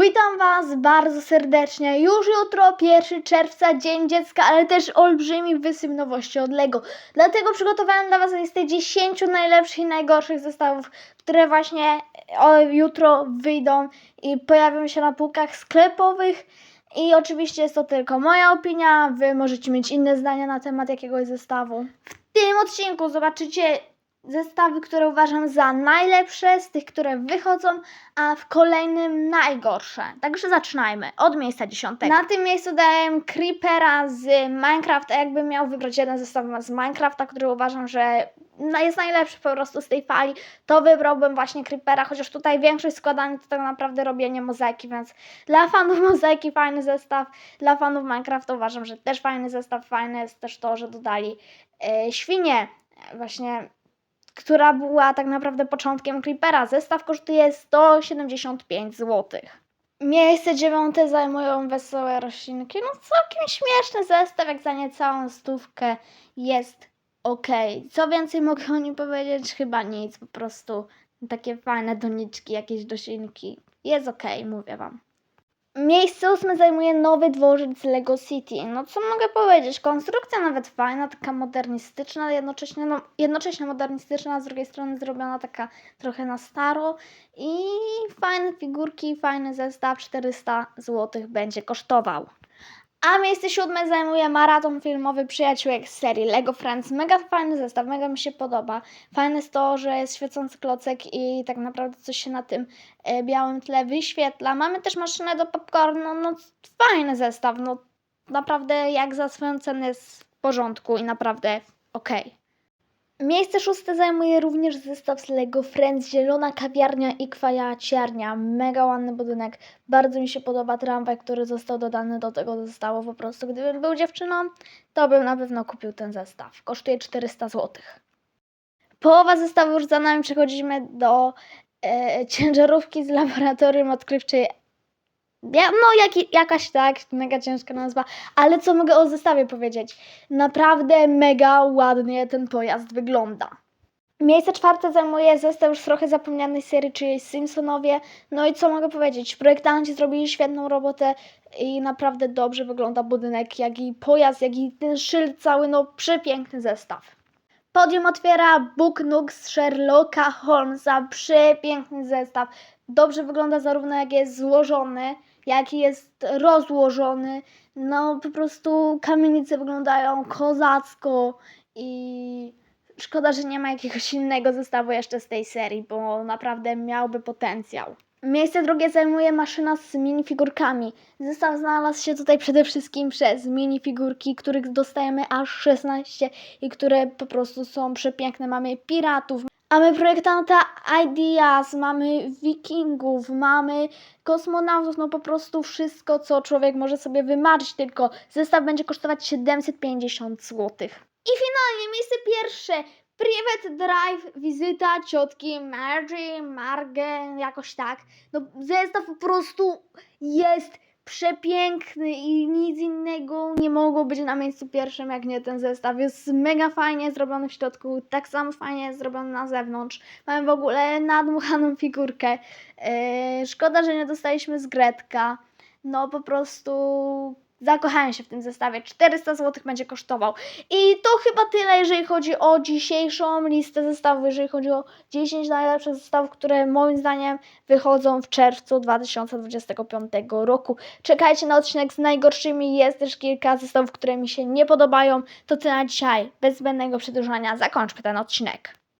Witam Was bardzo serdecznie. Już jutro, 1 czerwca, Dzień Dziecka, ale też olbrzymi wysyp nowości od LEGO. Dlatego przygotowałem dla Was listę 10 najlepszych i najgorszych zestawów, które właśnie jutro wyjdą i pojawią się na półkach sklepowych. I oczywiście jest to tylko moja opinia. Wy możecie mieć inne zdania na temat jakiegoś zestawu. W tym odcinku zobaczycie zestawy, które uważam za najlepsze z tych, które wychodzą, a w kolejnym najgorsze. Także zaczynajmy od miejsca dziesiątego. Na tym miejscu daję Creepera z Minecraft, a jakbym miał wybrać jeden zestaw z Minecrafta, który uważam, że jest najlepszy po prostu z tej fali, to wybrałbym właśnie Creepera, chociaż tutaj większość składań to tak naprawdę robienie mozaiki, więc dla fanów mozaiki fajny zestaw, dla fanów Minecrafta uważam, że też fajny zestaw, fajne jest też to, że dodali e, świnię, właśnie która była tak naprawdę początkiem Creepera. Zestaw kosztuje 175 zł. Miejsce dziewiąte zajmują wesołe roślinki. No całkiem śmieszny zestaw, jak za niecałą stówkę jest ok. Co więcej mogę o nim powiedzieć? Chyba nic, po prostu takie fajne doniczki, jakieś roślinki. Jest ok, mówię wam. Miejsce ósme zajmuje nowy dworzec Lego City. No co mogę powiedzieć? Konstrukcja nawet fajna, taka modernistyczna, jednocześnie, no, jednocześnie modernistyczna, a z drugiej strony zrobiona taka trochę na staro. I fajne figurki, fajny zestaw, 400 zł będzie kosztował. A miejsce siódme zajmuje maraton filmowy przyjaciółek z serii Lego Friends. Mega fajny zestaw, mega mi się podoba. Fajne jest to, że jest świecący klocek i tak naprawdę coś się na tym e, białym tle wyświetla. Mamy też maszynę do popcornu, no fajny zestaw, no naprawdę jak za swoją cenę jest w porządku i naprawdę okej. Miejsce szóste zajmuje również zestaw z Lego Friends, zielona kawiarnia i kwajaciarnia. Mega ładny budynek. Bardzo mi się podoba tramwaj, który został dodany do tego zestawu. Po prostu gdybym był dziewczyną, to bym na pewno kupił ten zestaw. Kosztuje 400 zł. Połowa zestawu już za nami. Przechodzimy do e, ciężarówki z laboratorium odkrywczej. Ja, no, jak, jakaś tak, mega ciężka nazwa, ale co mogę o zestawie powiedzieć? Naprawdę mega ładnie ten pojazd wygląda. Miejsce czwarte zajmuje zestaw już trochę zapomnianej serii, czyli Simpsonowie. No i co mogę powiedzieć? Projektanci zrobili świetną robotę i naprawdę dobrze wygląda budynek, jak i pojazd, jak i ten szyld cały, no przepiękny zestaw. Podium otwiera Book Nook z Sherlocka Holmesa. Przepiękny zestaw. Dobrze wygląda zarówno jak jest złożony, jak i jest rozłożony. No po prostu kamienice wyglądają kozacko i szkoda, że nie ma jakiegoś innego zestawu jeszcze z tej serii, bo naprawdę miałby potencjał. Miejsce drugie zajmuje maszyna z minifigurkami. Zestaw znalazł się tutaj przede wszystkim przez minifigurki, których dostajemy aż 16 i które po prostu są przepiękne. Mamy piratów, mamy projektanta Ideas, mamy wikingów, mamy kosmonautów, no po prostu wszystko, co człowiek może sobie wymarzyć, tylko zestaw będzie kosztować 750 zł. I finalnie miejsce pierwsze. Private Drive, wizyta ciotki Margie, Marge, jakoś tak. No zestaw po prostu jest przepiękny i nic innego nie mogło być na miejscu pierwszym, jak nie ten zestaw. Jest mega fajnie zrobiony w środku, tak samo fajnie jest zrobiony na zewnątrz. Mamy w ogóle nadmuchaną figurkę. Yy, szkoda, że nie dostaliśmy z Gretka. No po prostu zakochałem się w tym zestawie. 400 zł będzie kosztował. I to chyba tyle, jeżeli chodzi o dzisiejszą listę zestawów, jeżeli chodzi o 10 najlepszych zestawów, które moim zdaniem wychodzą w czerwcu 2025 roku. Czekajcie na odcinek z najgorszymi. Jest też kilka zestawów, które mi się nie podobają. To tyle na dzisiaj. Bez zbędnego przedłużania zakończmy ten odcinek.